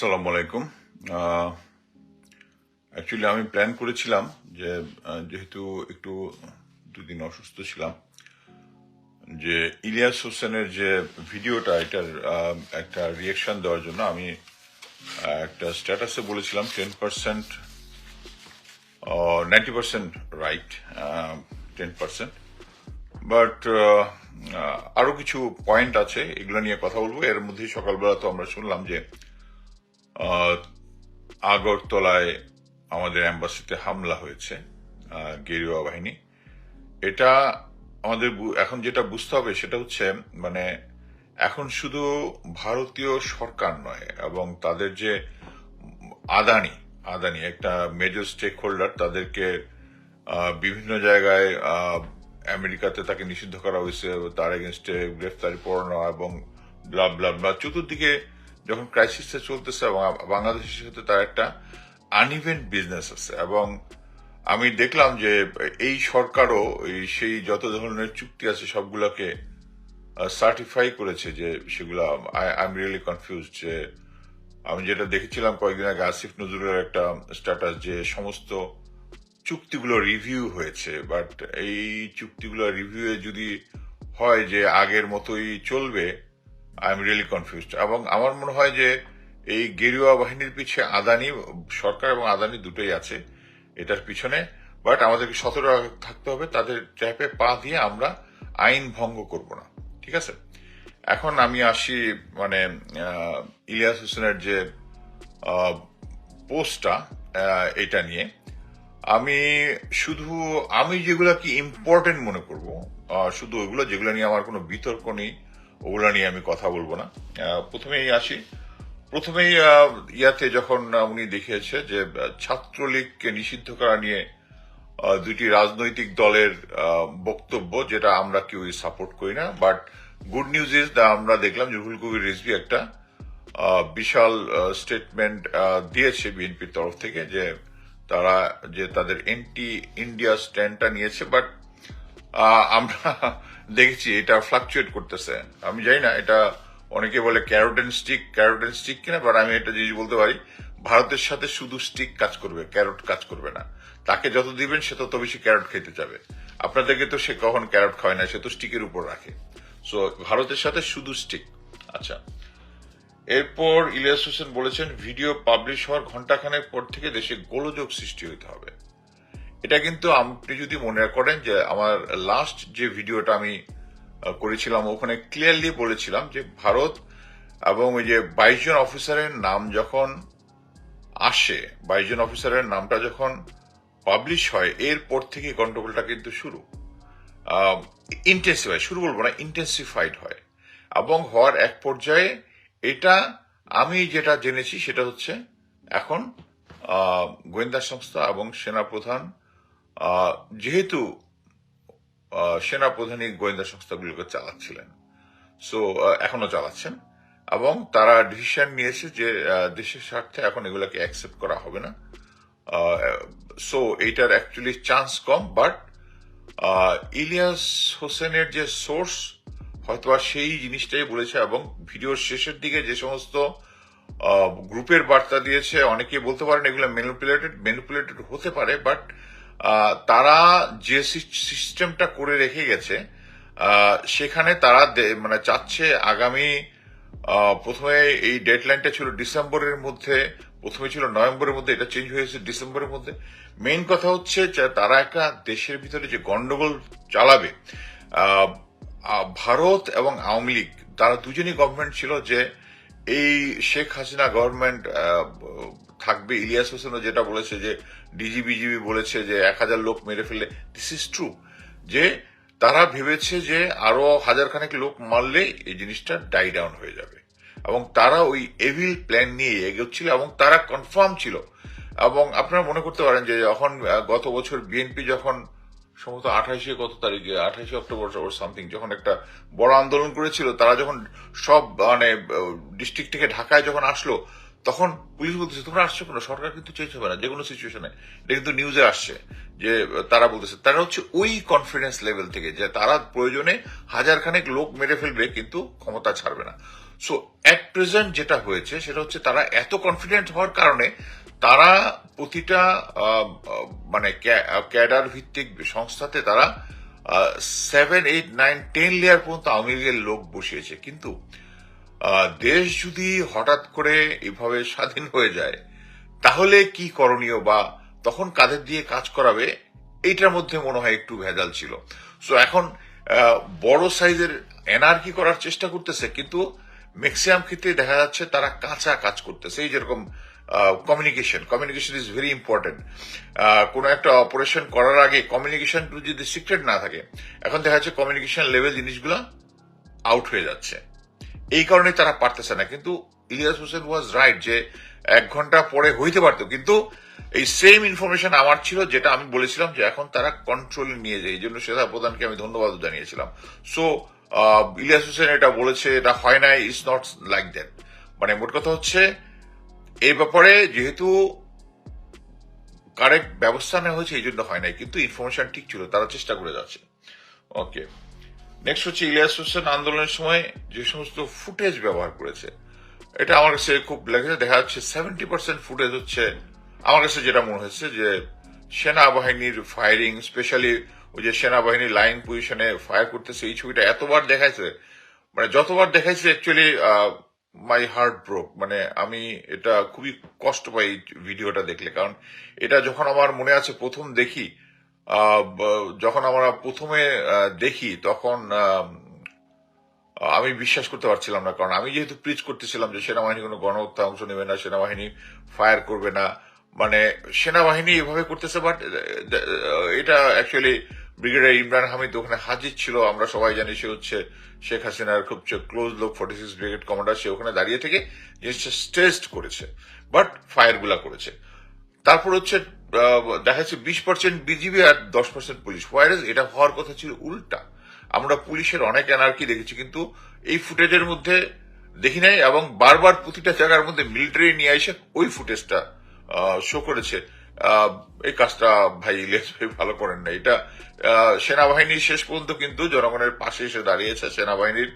আসসালামু আলাইকুম। অ্যাকচুয়ালি আমি প্ল্যান করেছিলাম যে যেহেতু একটু দুদিন অসুস্থ ছিলাম, যে ইলিয়াস হোসেনের যে ভিডিওটা, এটার একটা রিয়েকশন দেওয়ার জন্য আমি একটা স্ট্যাটাসে বলেছিলাম ten percent ninety percent right ten percent but আরও কিছু পয়েন্ট আছে, এগুলো নিয়ে কথা বলব। এর মধ্যেই সকালবেলা তো আমরা শুনলাম যে আগরতলায় আমাদের অ্যাম্বাসিতে হামলা হয়েছে গেরুয়া বাহিনী। এটা আমাদের এখন যেটা বুঝতে হবে সেটা হচ্ছে মানে এখন শুধু ভারতীয় সরকার নয়, এবং তাদের যে আদানি আদানি, একটা মেজর স্টেক হোল্ডার তাদেরকে বিভিন্ন জায়গায় আমেরিকাতে তাকে নিষিদ্ধ করা হয়েছে, তার এগেনস্টে গ্রেফতারি পড়ানো এবং ব্লা ব্লা ব্লা চতুর্দিকে যখন ক্রাইসিসটা চলতেছে বাংলাদেশের সাথে তার একটা আনইভেন বিজনেস আছে এবং আমি দেখলাম যে এই সরকারও সেই যত ধরনের চুক্তি আছে সবগুলোকে সার্টিফাই করেছে যে সেগুলো আই এম রিয়েলি কনফিউজ যে আমি যেটা দেখেছিলাম কয়েকদিন আগে আসিফ নজরুলের একটা স্ট্যাটাস যে সমস্ত চুক্তিগুলো রিভিউ হয়েছে বাট এই চুক্তিগুলো রিভিউ যদি হয় যে আগের মতোই চলবে আই এম রিয়েলি কনফিউজড এবং আমার মনে হয় যে এই গেরুয়া বাহিনীর পিছে আদানি, সরকার এবং আদানি দুটোই আছে এটার পিছনে। বাট আমাদেরকে সতর্ক থাকতে হবে, তাদের ট্র্যাপে পা দিয়ে আমরা আইন ভঙ্গ করব না। ঠিক আছে? এখন আমি আসি মানে ইলিয়াস হোসেনের যে পোস্টটা এটা নিয়ে। আমি শুধু, আমি যেগুলো কি ইম্পর্টেন্ট মনে করব শুধু ওইগুলো যেগুলো নিয়ে আমার কোনো বিতর্ক নেই ওগুলো নিয়ে আমি কথা বলব না। প্রথমেই আসি। প্রথমেই ইয়াতে যখন উনি দেখিয়েছে যে ছাত্রলীগকে নিষিদ্ধ করা নিয়ে দুটি রাজনৈতিক দলের বক্তব্য, যেটা আমরা কেউই সাপোর্ট করি না, বাট গুড নিউজ ইজ আমরা দেখলাম যে কবির রিজভি একটা বিশাল স্টেটমেন্ট দিয়েছে বিএনপির তরফ থেকে যে তারা, যে তাদের এন্টি ইন্ডিয়া স্ট্যান্ডটা নিয়েছে, বাট আমরা দেখেছি এটা ফ্লাকচুয়েট করতেছে। আমি জানি না, এটা অনেকে বলে carrot and stick carrot and stick কিনা বাট আমি একটা জিনিস বলতে পারি, ভারতের সাথে শুধু স্টিক কাজ করবে ক্যারোট কাজ করবে না। তাকে যত দিবেন, সে তত বেশি ক্যারোট খেতে যাবে। আপনাদেরকে তো সে কখন ক্যারোট খায় না, সে তো স্টিকের উপর রাখে। সো ভারতের সাথে শুধু স্টিক আচ্ছা। এরপর ইলিয়াস হোসেন বলেছেন ভিডিও পাবলিশ হওয়ার ঘন্টাখানেক পর থেকে দেশে গোলযোগ সৃষ্টি হতে হবে। এটা কিন্তু আপনি যদি মনে করেন যে আমার লাস্ট যে ভিডিওটা আমি করেছিলাম, ওখানে ক্লিয়ারলি বলেছিলাম যে ভারত এবং ওই যে বাইশ জন অফিসারের নাম যখন আসে, বাইশ জন অফিসারের নামটা যখন পাবলিশ হয়, এরপর থেকে গন্ডগোলটা কিন্তু শুরু। ইন্টেন্সিফাই শুরু বলব না ইন্টেন্সিফাইড হয়। এবং হওয়ার এক পর্যায়ে এটা আমি যেটা জেনেছি সেটা হচ্ছে এখন গোয়েন্দা সংস্থা এবং সেনাপ্রধান যেহেতু সেনাপ্রধানই গোয়েন্দা সংস্থাগুলোকে চালাচ্ছিলেন। সো এখনও চালাচ্ছেন। এবং তারা ডিসিশন নিয়েছে যে দেশের স্বার্থে এখন এগুলোকে অ্যাকসেপ্ট করা হবে না। সো এইটার অ্যাকচুয়ালি চান্স কম বাট ইলিয়াস হোসেনের যে সোর্স হয়তোবা সেই জিনিসটাই বলেছে এবং ভিডিওর শেষের দিকে যে সমস্ত গ্রুপের বার্তা দিয়েছে অনেকে বলতে পারেন এগুলো ম্যানিপুলেটেড ম্যানিপুলেটেড হতে পারে বাট তারা যে সিস্টেমটা করে রেখে গেছে সেখানে তারা মানে চাচ্ছে আগামী প্রথমে এই ডেডলাইনটা ছিল ডিসেম্বরের মধ্যে, প্রথমে ছিল নভেম্বরের মধ্যে, এটা চেঞ্জ হয়েছে ডিসেম্বরের মধ্যে। মেইন কথা হচ্ছে তারা একটা দেশের ভিতরে যে গন্ডগোল চালাবে ভারত এবং আওয়ামী লীগ, তারা দুজনই গভর্নমেন্ট ছিল যে এই শেখ হাসিনা গভর্নমেন্ট থাকবে। ইলিয়াস হোসেনও যেটা বলেছে যে ডিজি বিজিবি বলেছে যে, এক হাজার লোক মেরে ফেলে দিস ইজ ট্রু যে তারা ভেবেছে যে আরও হাজারখানেক লোক মারলে এই জিনিসটা ডাই ডাউন হয়ে যাবে। এবং তারা ওই এভিল প্ল্যান নিয়ে এগোচ্ছিল এবং তারা কনফার্ম ছিল। এবং আপনারা মনে করতে পারেন যে, যখন গত বছর বিএনপি যখন সম্ভবত আঠাইশে কত তারিখে আঠাইশে অক্টোবর ওর সামথিং যখন একটা বড় আন্দোলন করেছিল, তারা যখন সব মানে ডিস্ট্রিক্ট থেকে ঢাকায় যখন আসলো তখন পুলিশ বলতেছে, তোমরা আসছো কেন? সরকার কিন্তু চেঞ্জ হবে না, যে কোনো সিচুয়েশনে এটা কিন্তু নিউজে আসছে যে, তারা বলতেছে, তারা হচ্ছে ওই কনফিডেন্স লেভেল থেকে যে তারা প্রয়োজনে হাজারখানেক লোক মেরে ফেলবে, কিন্তু ক্ষমতা ছাড়বে না। সো অ্যাট প্রেজেন্ট যেটা হয়েছে, সেটা হচ্ছে তারা এত কনফিডেন্ট হওয়ার কারণে তারা প্রতিটা মানে ক্যাডার ভিত্তিক সংস্থাতে তারা seven eight nine ten layer পর্যন্ত আওয়ামী লীগের লোক বসিয়েছে। কিন্তু দেশ যদি হঠাৎ করে এভাবে স্বাধীন হয়ে যায়, তাহলে কি করণীয় বা তখন কাদের দিয়ে কাজ করাবে? এইটার মধ্যে মনে হয় একটু ভেজাল ছিল। সো এখন বড় সাইজের এনআরকি করার চেষ্টা করতেছে, কিন্তু ম্যাক্সিমাম ক্ষেত্রে দেখা যাচ্ছে তারা কাঁচা কাজ করতেছে। এই যেরকম communication communication is very important কোনো একটা অপারেশন করার আগে কমিউনিকেশন যদি সিক্রেট না থাকে, এখন দেখা যাচ্ছে কমিউনিকেশন লেভেল জিনিসগুলা আউট হয়ে যাচ্ছে। এই কারণে তারা পারতেছে না। কিন্তু ইলিয়াস হোসেন ওয়াজ রাইট যে এক ঘণ্টা পরে হইতে পারতো। কিন্তু এই সেম ইনফরমেশন আমার ছিল যেটা আমি বলেছিলাম যে এখন তারা কন্ট্রোলে নিয়ে যায়। এই জন্য শ্রেতা প্রধানকে আমি ধন্যবাদ জানিয়েছিলাম। সো ইলিয়াস হোসেন এটা বলেছে, এটা হয় না ইটস নট লাইক দ্যাট মানে মোট কথা হচ্ছে, এই ব্যাপারে যেহেতু কারেক্ট ব্যবস্থা নেওয়া হয়েছে, এই জন্য হয় নাই। কিন্তু ইনফরমেশন ঠিক ছিল, তারা চেষ্টা করে যাচ্ছে। ওকে নেক্সট হচ্ছে ইলিয়াস হোসেন আন্দোলনের সময় যে সমস্ত ফুটেজ ব্যবহার করেছে, এটা আমার কাছে খুব লেগেছে। দেখা যাচ্ছে সেভেন্টি পার্সেন্ট ফুটেজ হচ্ছে, আমার কাছে যেটা মনে হয়েছে যে সেনাবাহিনীর ফায়ারিং স্পেশালি ওই যে সেনাবাহিনীর লাইন পজিশনে ফায়ার করতেছে, এই ছবিটা এতবার দেখাইছে মানে যতবার দেখাইছে অ্যাকচুয়ালি মাই হার্ট ব্রোক মানে আমি এটা খুবই কষ্ট পাই ভিডিওটা দেখলে, কারণ এটা যখন আমার মনে আছে প্রথম দেখি যখন আমরা প্রথমে দেখি, তখন আমি বিশ্বাস করতে পারছিলাম না। কারণ আমি যেহেতু প্রিচ করতেছিলাম যে সেনাবাহিনী কোনো গণহত্যা অংশ নেবে না, সেনাবাহিনী ফায়ার করবে না মানে সেনাবাহিনী এভাবে করতেছে বাট এটা অ্যাকচুয়ালি ব্রিগেডিয়ার ইমরান হামিদ ওখানে হাজির ছিল, আমরা সবাই জানি সে হচ্ছে শেখ হাসিনার খুব ক্লোজ লোক ফর্টি সিক্স ব্রিগেড কমান্ডার সে ওখানে দাঁড়িয়ে থেকে জিনিসটা স্টেস্ট করেছে বাট ফায়ারগুলা করেছে। তারপর হচ্ছে দেখা যাচ্ছে বিশ পার্সেন্ট বিজিবি আর দশ পার্সেন্ট পুলিশ। ওয়াইরাস এটা হওয়ার কথা ছিল উল্টা। আমরা পুলিশের অনেক এনার্কি দেখেছি, কিন্তু এই ফুটেজের মধ্যে দেখি নাই এবং বারবার প্রতিটা জায়গার মধ্যে মিলিটারি নিয়ে এসে ওই ফুটেজটা শো করেছে। এই কাজটা ভাই ইলিয়াস ভাই ভালো করেন না এটা সেনাবাহিনীর শেষ পর্যন্ত কিন্তু জনগণের পাশে এসে দাঁড়িয়েছে সেনাবাহিনীর।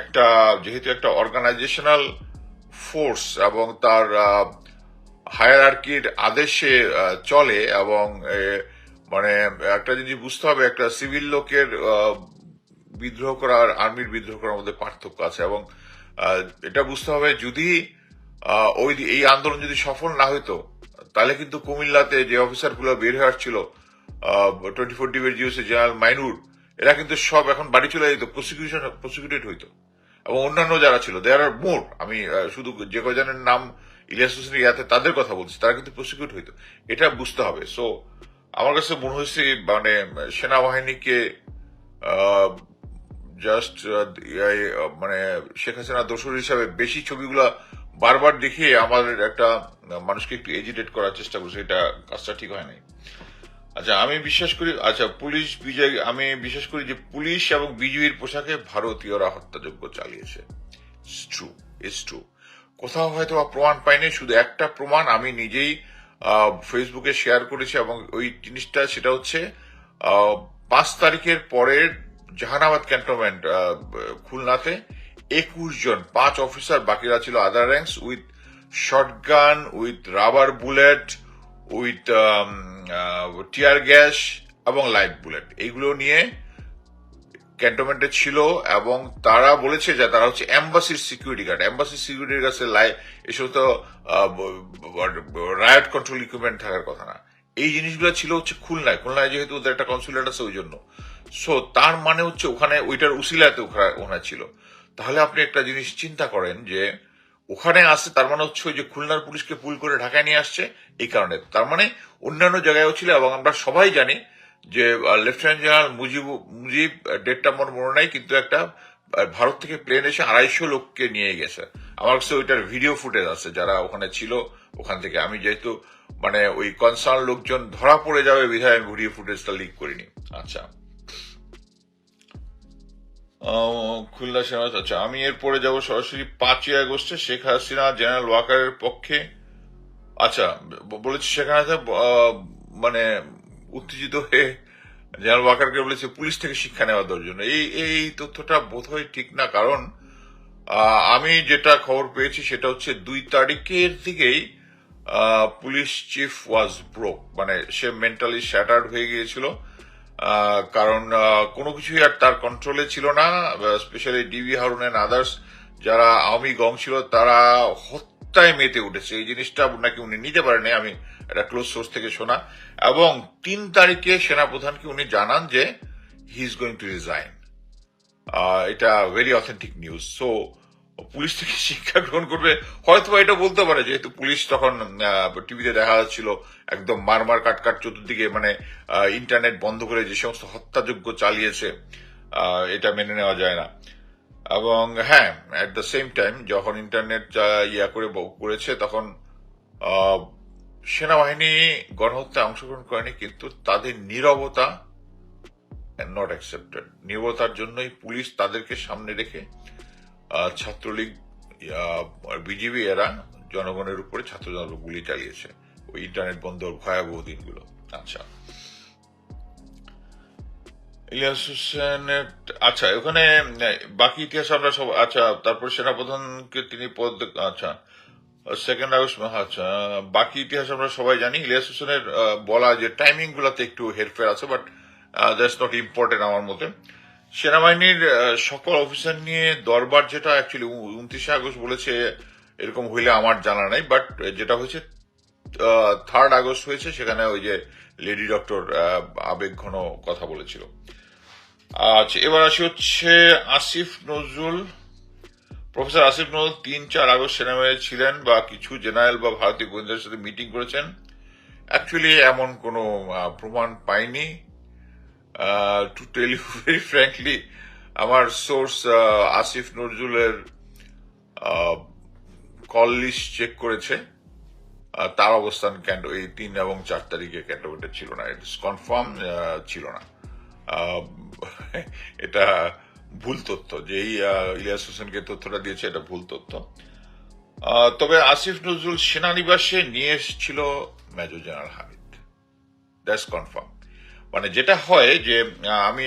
একটা, যেহেতু একটা অর্গানাইজেশনাল ফোর্স এবং তার হায়ারার্কির আদেশে চলে এবং মানে একটা জিনিস বুঝতে হবে, একটা সিভিল লোকের বিদ্রোহ করা আর আর্মির বিদ্রোহ করার মধ্যে পার্থক্য আছে এবং এটা বুঝতে হবে যদি ওই এই আন্দোলন যদি সফল না হইতো, তাহলে কিন্তু কুমিল্লাতে যে অফিসারগুলো বের হয়ে আসছিল twenty four ডিবের G O C general Mainur, এরা কিন্তু সব এখন বাড়ি চলে যেত প্রসিকিউশন প্রসিকিউটেড হইতো। এবং অন্যান্য যারা ছিল দেয়ার আর মোর আমি শুধু যে কজনের নাম ইলিয়াস হোসেন ইয়াতে তাদের কথা বলছি তারা কিন্তু প্রসিকিউট হইতো। এটা বুঝতে হবে। সো আমার কাছে মনে হয়েছে মানে সেনাবাহিনীকে জাস্ট মানে শেখ হাসিনা দোসর হিসাবে বেশি ছবিগুলা বারবার দেখিয়ে আমাদের একটা, মানুষকে একটু এজিটেট করার চেষ্টা করছে, এটা কাজটা ঠিক হয় নাই। আচ্ছা আমি বিশ্বাস করি আচ্ছা পুলিশ বিজয়, আমি বিশ্বাস করি যে পুলিশ এবং বিজয়ীর পোশাকে ভারতীয়রা হত্যাযজ্ঞ চালিয়েছে। ট্রু ইটস ট্রু কোথাও হয়তো প্রমাণ পাইনি, শুধু একটা প্রমাণ আমি নিজেই ফেসবুকে শেয়ার করেছি এবং ওই জিনিসটা সেটা হচ্ছে পাঁচ তারিখের পরের জাহানাবাদ ক্যান্টনমেন্ট খুলনাতে একুশ জন, পাঁচ অফিসার বাকিরা ছিল other ranks with shotgun with rubber bullet with tear gas এবং লাইট বুলেট এইগুলো নিয়ে ক্যান্টনমেন্টে ছিল এবং তারা বলেছে যে তারা হচ্ছে এম্বাসির সিকিউরিটি গার্ড। এম্বাসির সিকিউরিটির কাছে লাই এসব তো রায়ট কন্ট্রোল ইকুইপমেন্ট থাকার কথা না। এই জিনিসগুলো ছিল হচ্ছে খুলনায়। খুলনায় যেহেতু ওদের একটা কনসুলেট আছে, ওই জন্য। সো তার মানে হচ্ছে ওখানে, ওইটার উসিলাতে ওখা- ওখানে ছিল। তাহলে আপনি একটা জিনিস চিন্তা করেন যে, ওখানে আসছে তার মানে হচ্ছে ওই যে খুলনার পুলিশকে পুল করে ঢাকায় নিয়ে আসছে, এই কারণে। তার মানে অন্যান্য জায়গায়ও ছিল এবং আমরা সবাই জানি যে লেফটেন্যান্ট জেনারেল মুজিব মুজিব ডেটটা আমার মনে নাই কিন্তু একটা ভারত থেকে প্লেন এসে আড়াইশো লোককে নিয়ে গেছে। আমার কাছে ওইটার ভিডিও ফুটেজ আছে যারা ওখানে ছিল ওখান থেকে। আমি যেহেতু মানে ওই কনসার্ন লোকজন ধরা পড়ে যাবে বিধায় আমি ভিডিও ফুটেজটা লিক করিনি। আচ্ছা। খুলনা সেনা আচ্ছা আমি এরপরে যাব সরাসরি পাঁচই আগস্টে। শেখ হাসিনা জেনারেল ওয়াকারের পক্ষে আচ্ছা বলেছি সেখানে তো, আহ, মানে উত্তেজিত হয়ে জেনারেল ওয়াকারকে বলেছে, পুলিশ থেকে শিক্ষা নেওয়ার জন্য এই এই তথ্যটা বোধহয় ঠিক না, কারণ আমি যেটা খবর পেয়েছি সেটা হচ্ছে দুই তারিখের দিকেই পুলিশ চিফ ওয়াজ ব্রোক মানে সে মেন্টালি শ্যাটার্ড হয়ে গিয়েছিল। কারণ কোনো কিছুই আর তার কন্ট্রোলে ছিল না specially D B Harun and others, যারা আওয়ামী গং ছিল, তারা হত্যায় মেতে উঠেছে। এই জিনিসটা নাকি উনি নিতে পারেনি আমি একটা ক্লোজ সোর্স থেকে শোনা। এবং তিন তারিখে সেনাপ্রধানকে উনি জানান যে he is going to resign এটা very authentic news so police থেকে শিক্ষা গ্রহণ করবে। হয়তো এটা বলতে পারে, যেহেতু পুলিশ তখন টিভিতে দেখা যাচ্ছিল, একদম মারমার কাটকাট চতুর্দিকে মানে ইন্টারনেট বন্ধ করে যে সমস্ত হত্যাযোগ্য চালিয়েছে এটা মেনে নেওয়া যায় না। এবং হ্যাঁ অ্যাট দ্য সেম টাইম যখন ইন্টারনেট ইয়া করে করেছে, তখন সেনাবাহিনী গণহত্যায় অংশগ্রহণ করেনি, কিন্তু তাদের নীরবতা নট অ্যাকসেপ্টেড নিরবতার জন্যই পুলিশ তাদেরকে সামনে রেখে ছাত্রলীগ বিজেপি এরা জনগণের উপরে ছাত্র জনতা গুলি চালিয়েছে। ওই ইন্টারনেট বন্ধর ভয়াবহ দিনগুলো। আচ্ছা। ইলিয়াস আচ্ছা ওখানে বাকি ইতিহাস আমরা সব আচ্ছা তারপর সেনাপ্রধানকে তিনি পদ আচ্ছা সেকেন্ড আগস্ট আচ্ছা বাকি ইতিহাস আমরা সবাই জানি। ইলিয়াস হোসেনের বলা যে টাইমিং গুলাতে একটু হেরফের আছে বাট দ্যাটস নট ইম্পর্টেন্ট আমার মতে। সেনাবাহিনীর সকল অফিসার নিয়ে দরবার যেটা অ্যাকচুয়ালি উনত্রিশে আগস্ট বলেছে, এরকম হইলে আমার জানা নাই বাট যেটা হয়েছে থার্ড আগস্ট হয়েছে, সেখানে ওই যে লেডি ডক্টর আবেগ ঘন কথা বলেছিল। আচ্ছা এবার আসি হচ্ছে আসিফ নজরুল প্রফেসর আসিফ নজরুল তিন চার আগস্ট সেনাবাহিনী ছিলেন বা কিছু জেনারেল বা ভারতীয় গোয়েন্দার সাথে মিটিং করেছেন। অ্যাকচুয়ালি এমন কোনো প্রমাণ পাইনি। To tell you very frankly আমার সোর্স আসিফ নজরুলের কল লিস্ট চেক করেছে। তার অবস্থান ক্যান্ট এই তিন এবং চার তারিখে ক্যান্টনমেন্টে ছিল না। ইটস কনফার্ম ছিল না। এটা ভুল তথ্য আহ, ইলিয়াস হোসেনকে তথ্যটা দিয়েছে এটা ভুল তথ্য। তবে আসিফ নজরুল সেনানিবাসে নিয়ে এসেছিল major general Hamid. That's confirm মানে যেটা হয় যে আমি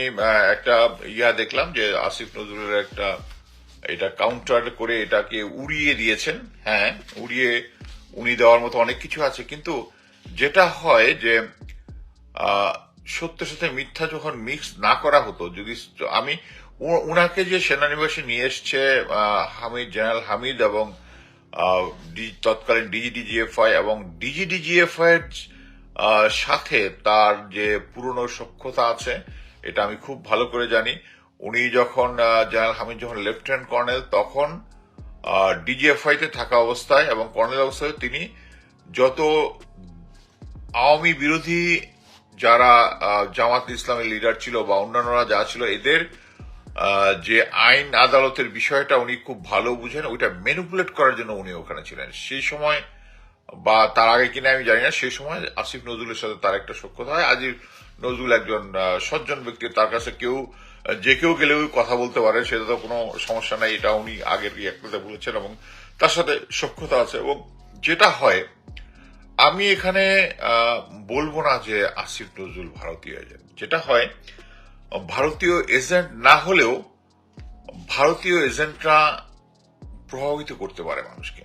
একটা ইয়া দেখলাম যে আসিফ নজরুলের একটা এটা কাউন্টার করে এটাকে উড়িয়ে দিয়েছেন। হ্যাঁ উড়িয়ে উনি দেওয়ার মতো অনেক কিছু আছে। কিন্তু যেটা হয় যে সত্যের সাথে মিথ্যা যখন মিক্স না করা হতো যদি আমি উনাকে যে সেনানিবাসে নিয়ে এসছে হামিদ, জেনারেল হামিদ এবং তৎকালীন ডিজিডিজিএফআই এবং ডিজিডিজিএফআই এর সাথে তার যে পুরনো সক্ষতা আছে, এটা আমি খুব ভালো করে জানি। উনি যখন জেনারেল হামিদ যখন লেফটেন্যান্ট কর্নেল, তখন ডিজিএফআই তে থাকা অবস্থায় এবং কর্নেল অবস্থায় তিনি যত আওয়ামী বিরোধী যারা জামাত ইসলামের লিডার ছিল বা অন্যান্যরা যা ছিল, এদের যে আইন আদালতের বিষয়টা উনি খুব ভালো বুঝেন, ওইটা ম্যানিপুলেট করার জন্য উনি ওখানে ছিলেন। সেই সময়, বা তার আগে কিনা আমি জানি না, সেই সময় আসিফ নজরুলের সাথে তার একটা সক্ষতা হয়। আজির নজরুল একজন সজ্জন ব্যক্তি, তার কাছে কেউ, যে কেউ গেলেও কথা বলতে পারে, সেটা তো কোনো সমস্যা নাই, এটা উনি আগের একটাতে বলেছেন এবং তার সাথে সক্ষতা আছে এবং যেটা হয়, আমি এখানে বলব না যে আসিফ নজরুল ভারতীয় যেটা হয় ভারতীয় এজেন্ট না হলেও ভারতীয় এজেন্টরা প্রভাবিত করতে পারে মানুষকে।